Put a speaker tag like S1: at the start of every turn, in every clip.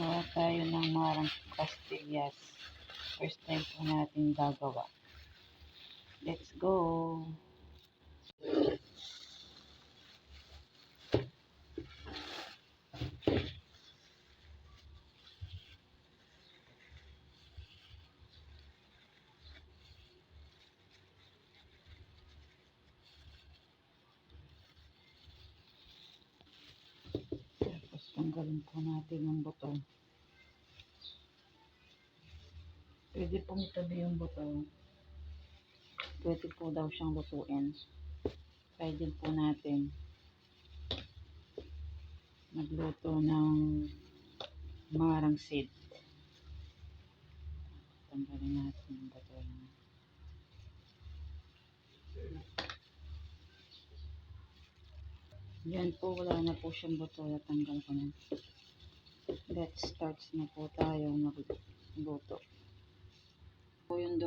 S1: Gawa tayo ng marang pastillas. First time po natin gagawa. Let's go! Tapos tanggalin po natin yung buto. Pwede pong itabi yung buto. Pwede po daw siyang lutuin. Try din po natin magluto ng marang seed. Tanggalin natin yung buto niya. Yan po, wala na po siyang buto. Natanggal ko na. Let's start na po tayo magluto. Po yung do-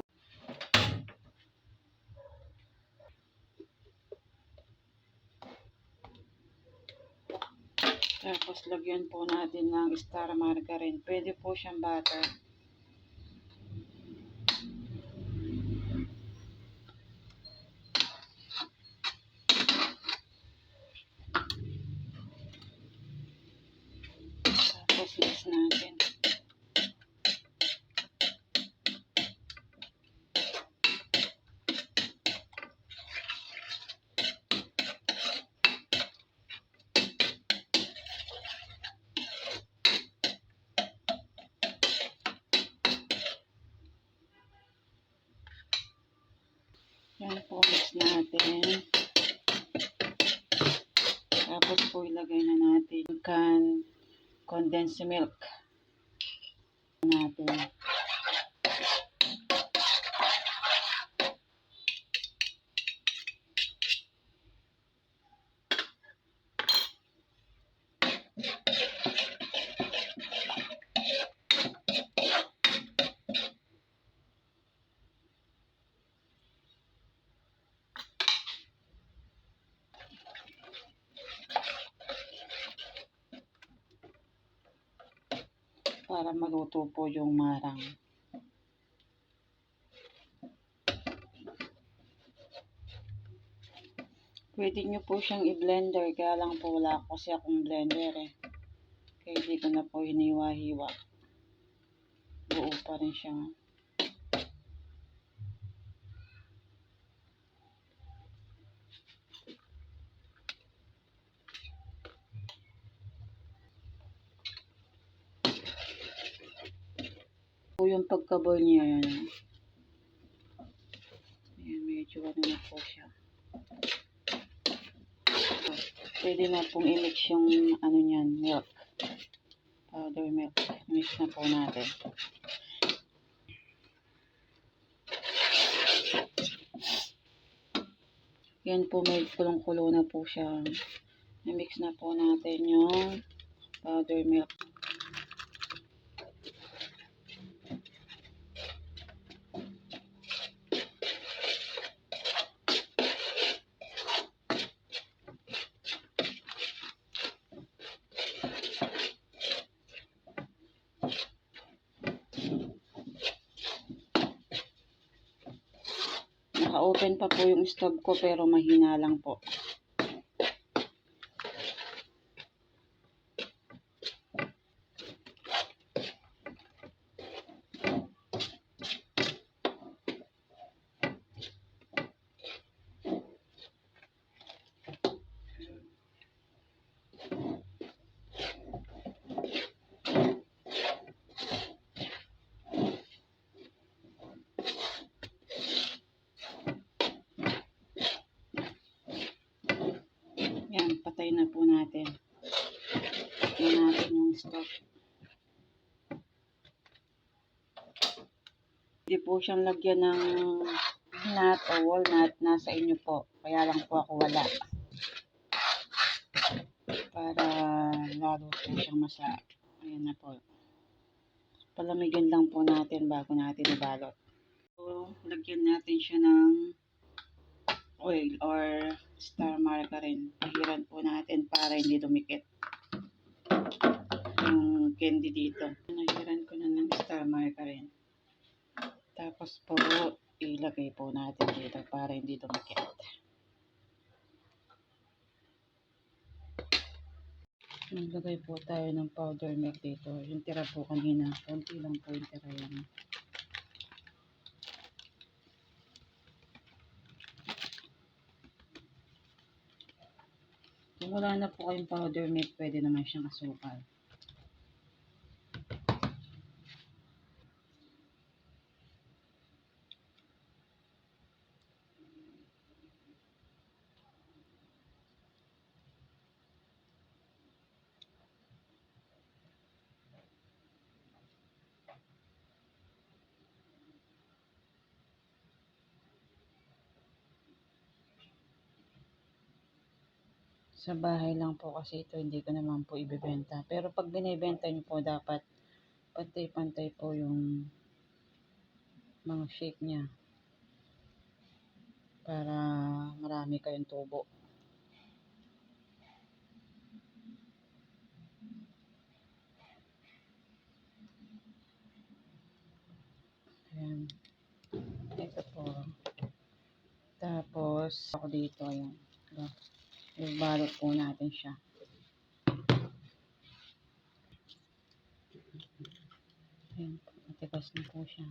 S1: Tapos lagyan po natin ng star margarine. Pwede po siyang butter. Natin. Tapos po ilagay na natin can condensed milk natin. Para maluto po yung marang. Pwede nyo po siyang i-blender, kaya lang po wala ko kasi akong blender eh. Kaya hindi ko na po hiniwa-hiwa. Buo pa rin siya. Po yung pagkaboil niya yan. Ayan, medyo ano na po siya. Pwede na pong i-mix yung ano niyan, milk. Powder milk. Mix na po natin. Yan po may kulong-kulo na po siya. I-mix na po natin yung powder milk. Naka-open pa po yung stove ko pero mahina lang po. Yan, patay na po natin. Patay natin yung stove. Hindi po siyang lagyan ng nut o walnut. Nasa inyo po. Kaya lang po ako wala. Para lalo po siyang masa. Ayan na po. Palamigin lang po natin bago natin ibalot. So, lagyan natin siya ng oil or star margarine. Pahiran po natin para hindi dumikit yung candy dito. Nagyaran ko na ng star marker rin. Tapos po, ilagay po natin dito para hindi dumikit. Maglagay po tayo ng powder milk dito. Yung tira po kanina, konti lang po yung tira yan. Kung wala na po kayong powder milk, pwede naman siyang asukal. Sa bahay lang po kasi ito, hindi ko naman po ibebenta. Pero pag binibenta niyo po, dapat pantay-pantay po yung mga shake niya. Para marami kayong tubo. Ayan. Ito po. Tapos, ako dito, ayan. Ito. Ibalot po natin siya. Ayan, matigas na po siya.